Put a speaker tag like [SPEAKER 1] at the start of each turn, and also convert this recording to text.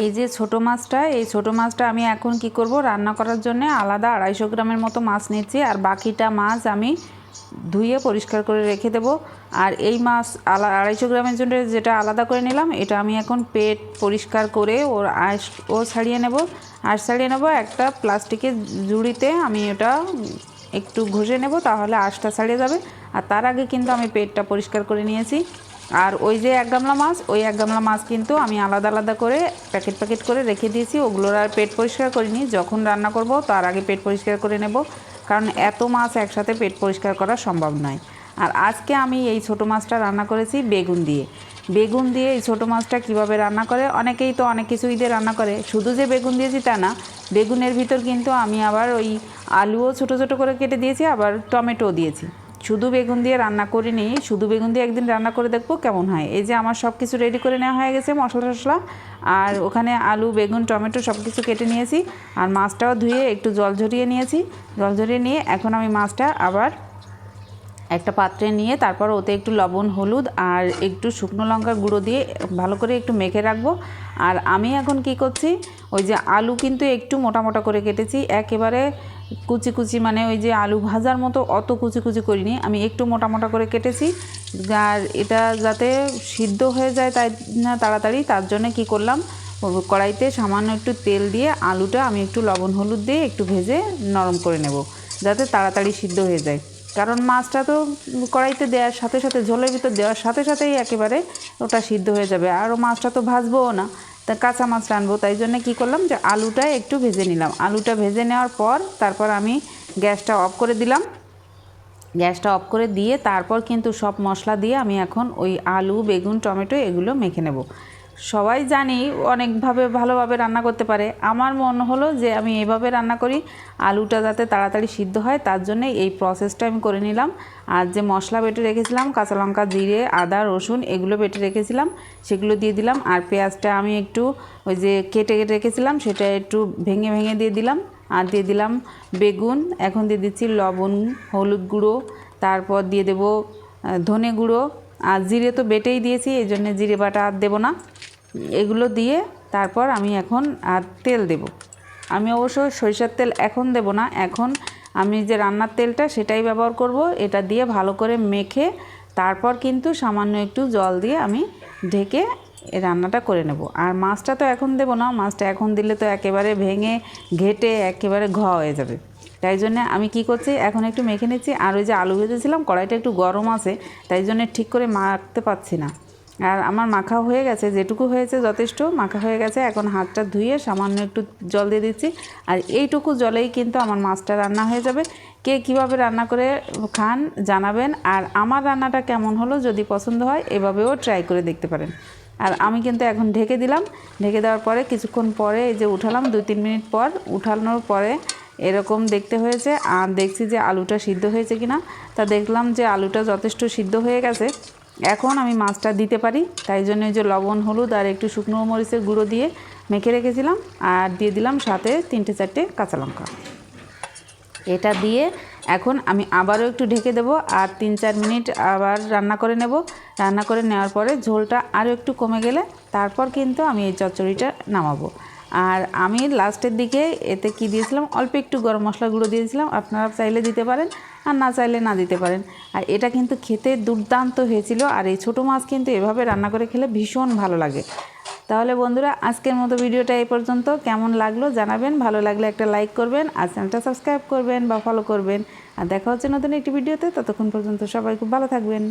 [SPEAKER 1] এই যে ছোট মাছটা, এই ছোট মাছটা আমি এখন কি করব? রান্না করার জন্য আলাদা আড়াইশো গ্রামের মতো মাছ নিচ্ছি আর বাকিটা মাছ আমি ধুয়ে পরিষ্কার করে রেখে দেবো। আর এই মাছ আলা, আড়াইশো গ্রামের জন্য যেটা আলাদা করে নিলাম, এটা আমি এখন পেট পরিষ্কার করে ওর আঁশ, ও ছাড়িয়ে নেব। আঁশ ছাড়িয়ে নেব, একটা প্লাস্টিকের জুড়িতে আমি ওটা একটু ঘষে নেব, তাহলে আঁশটা ছাড়িয়ে যাবে। আর তার আগে কিন্তু আমি পেটটা পরিষ্কার করে নিয়েছি। আর ওই যে এক গামলা মাছ, ওই এক গামলা মাছ কিন্তু আমি আলাদা আলাদা করে প্যাকেট প্যাকেট করে রেখে দিয়েছি। ওগুলোর আর পেট পরিষ্কার করিনি। যখন রান্না করব, তার আগে পেট পরিষ্কার করে নেব। কারণ এত মাছ একসাথে পেট পরিষ্কার করা সম্ভব নয়। আর আজকে আমি এই ছোট মাছটা রান্না করেছি বেগুন দিয়ে। বেগুন দিয়ে এই ছোটো মাছটা কীভাবে রান্না করে? অনেকেই তো অনেক কিছুই দিয়ে রান্না করে। শুধু যে বেগুন দিয়েছি তা না, বেগুনের ভিতর কিন্তু আমি আবার ওই আলুও ছোট ছোট করে কেটে দিয়েছি, আবার টমেটো দিয়েছি। শুধু বেগুন দিয়ে রান্না করিনি, শুধু বেগুন দিয়ে একদিন রান্না করে দেখব কেমন হয়। এই যে আমার সব কিছু রেডি করে নেওয়া হয়ে গেছে মশলা টশলা আর ওখানে আলু, বেগুন, টমেটো সব কিছু কেটে নিয়েছি, আর মাছটাও ধুয়ে একটু জল ঝরিয়ে নিয়েছি। জল ঝরিয়ে নিয়ে এখন আমি মাছটা আবার একটা পাত্রে নিয়ে তারপর ওতে একটু লবণ, হলুদ আর একটু শুকনো লঙ্কার গুঁড়ো দিয়ে ভালো করে একটু মেখে রাখব। আর আমি এখন কি করছি, ওই যে আলু কিন্তু একটু মোটা মোটা করে কেটেছি, একেবারে কুচি কুচি মানে ওই যে আলু ভাজার মতো অত কুচি কুচি করিনি, আমি একটু মোটা মোটা করে কেটেছি। আর এটা যাতে সিদ্ধ হয়ে যায় তাই না তাড়াতাড়ি, তার জন্য কি করলাম, কড়াইতে সামান্য একটু তেল দিয়ে আলুটা আমি একটু লবণ, হলুদ দিয়ে একটু ভেজে নরম করে নেব, যাতে তাড়াতাড়ি সিদ্ধ হয়ে যায়। কারণ মাছটা তো কড়াইতে দেওয়ার সাথে সাথে, ঝোলের ভিতর দেওয়ার সাথে সাথেই একেবারে ওটা সিদ্ধ হয়ে যাবে। আরও মাছটা তো ভাজবোও না, তা কাঁচা মাছ রানবো তাই জন্য কী করলাম যে আলুটা একটু ভেজে নিলাম। আলুটা ভেজে নেওয়ার পর তারপর আমি গ্যাসটা অফ করে দিলাম। গ্যাসটা অফ করে দিয়ে তারপর কিন্তু সব মশলা দিয়ে আমি এখন ওই আলু, বেগুন, টমেটো এগুলো মেখে নেব। সবাই জানি অনেকভাবে ভালোভাবে রান্না করতে পারে। আমার মন হলো যে আমি এভাবে রান্না করি, আলুটা যাতে তাড়াতাড়ি সিদ্ধ হয়, তার জন্যে এই প্রসেসটা আমি করে নিলাম। আর যে মশলা বেটে রেখেছিলাম, কাঁচা লঙ্কা, জিরে, আদা, রসুন, এগুলো বেটে রেখেছিলাম, সেগুলো দিয়ে দিলাম। আর পেঁয়াজটা আমি একটু ওই যে কেটে কেটে রেখেছিলাম, সেটা একটু ভেঙে ভেঙে দিয়ে দিলাম। আর দিয়ে দিলাম বেগুন, এখন দিয়ে দিচ্ছি লবণ, হলুদ গুঁড়ো, তারপর দিয়ে দেব ধনে গুঁড়ো আর জিরে তো বেটেই দিয়েছি, এই জন্য জিরে বাটা আর দেবো না। এগুলো দিয়ে তারপর আমি এখন আর তেল দেব। আমি অবশ্য সরিষার তেল এখন দেব না, এখন আমি যে রান্নার তেলটা সেটাই ব্যবহার করব, এটা দিয়ে ভালো করে মেখে তারপর কিন্তু সামান্য একটু জল দিয়ে আমি ঢেকে রান্নাটা করে নেব। আর মাছটা তো এখন দেবো না, মাছটা এখন দিলে তো একেবারে ভেঙে, ঘেটে একেবারে ঘ হয়ে যাবে। তাই জন্য আমি কি করছি, এখন একটু মেখে নিচ্ছি, আর ওই যে আলু ভেজেছিলাম, কড়াইটা একটু গরম আছে, তাই জন্য ঠিক করে মাখতে পারছি না। আর আমার মাখা হয়ে গেছে, যেটুকু হয়েছে যথেষ্ট, মাখা হয়ে গেছে, এখন হাতটা ধুয়ে সামান্য একটু জল দিয়ে দিচ্ছি, আর এইটুকু জলেই কিন্তু আমার মাছটা রান্না হয়ে যাবে। কে কীভাবে রান্না করে খান জানাবেন, আর আমার রান্নাটা কেমন হলো যদি পছন্দ হয়, এভাবেও ট্রাই করে দেখতে পারেন। আর আমি কিন্তু এখন ঢেকে দিলাম, ঢেকে দেওয়ার পরে কিছুক্ষণ পরে এই যে উঠালাম দুই তিন মিনিট পর উঠানোর পরে এরকম দেখতে হয়েছে। আর দেখছি যে আলুটা সিদ্ধ হয়েছে কিনা। তা দেখলাম যে আলুটা যথেষ্ট সিদ্ধ হয়ে গেছে। এখন আমি মাছটা দিতে পারি। তাই জন্য যে লবণ, হলুদ আর একটু শুকনো মরিচের গুঁড়ো দিয়ে মেখে রেখেছিলাম। আর দিয়ে দিলাম সাথে তিনটে চারটে কাঁচা লঙ্কা। এটা দিয়ে এখন আমি আবারও একটু ঢেকে দেব। আর তিন চার মিনিট আবার রান্না করে নেব। রান্না করে নেওয়ার পরে ঝোলটা আরও একটু কমে গেলে তারপর কিন্তু আমি এই চচ্চড়িটা নামাবো। আর আমি লাস্টের দিকে এতে কি দিয়েছিলাম? অল্প একটু গরম মশলা গুঁড়ো দিয়েছিলাম। আপনারা চাইলে দিতে পারেন, আর না চাইলে না দিতে পারেন। আর এটা কিন্তু খেতে দুর্দান্ত হয়েছিল। আর এই ছোটো মাছ কিন্তু এভাবে রান্না করে খেলে ভীষণ ভালো লাগে। তাহলে বন্ধুরা, আজকের মতো ভিডিওটা এই পর্যন্ত। কেমন লাগল জানাবেন। ভালো লাগলে একটা লাইক করবেন, আর চ্যানেলটা সাবস্ক্রাইব করবেন বা ফলো করবেন। আর দেখা হচ্ছে নতুন একটি ভিডিওতে। ততক্ষণ পর্যন্ত সবাই খুব ভালো থাকবেন।